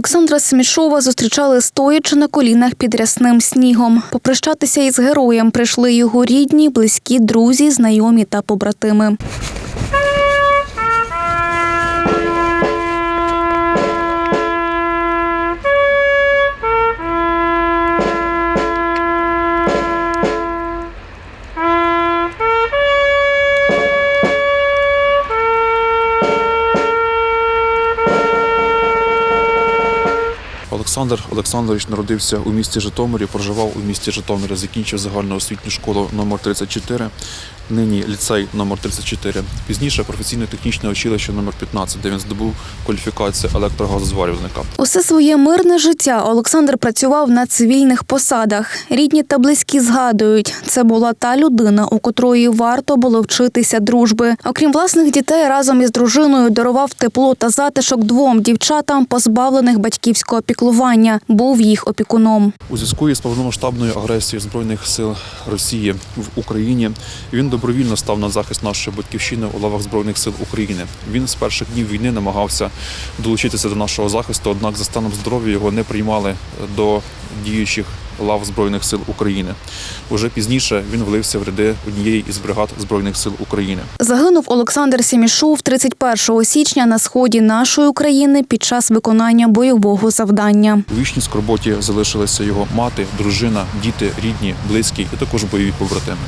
Олександра Смішова зустрічали стоячи на колінах під рясним снігом. Попрощатися із героєм прийшли його рідні, близькі, друзі, знайомі та побратими. Олександр Олександрович народився у місті Житомирі, проживав у місті Житомирі, закінчив загальноосвітню школу номер 34, нині ліцей номер 34. Пізніше професійно-технічне училище номер 15, де він здобув кваліфікацію електрогазозварювальника. Усе своє мирне життя Олександр працював на цивільних посадах. Рідні та близькі згадують, це була та людина, у котрої варто було вчитися дружби. Окрім власних дітей, разом із дружиною дарував тепло та затишок двом дівчатам, позбавлених батьківського піклування. Був їх опікуном. У зв'язку із повномасштабною агресією збройних сил Росії в Україні він добровільно став на захист нашої батьківщини у лавах збройних сил України. Він з перших днів війни намагався долучитися до нашого захисту, однак за станом здоров'я його не приймали до діючих лав збройних сил України. Уже пізніше він влився в ряди однієї із бригад збройних сил України. Загинув Олександр Сімішов 31 січня на сході нашої України під час виконання бойового завдання. У вічній скорботі залишилися його мати, дружина, діти, рідні, близькі і також бойові побратими.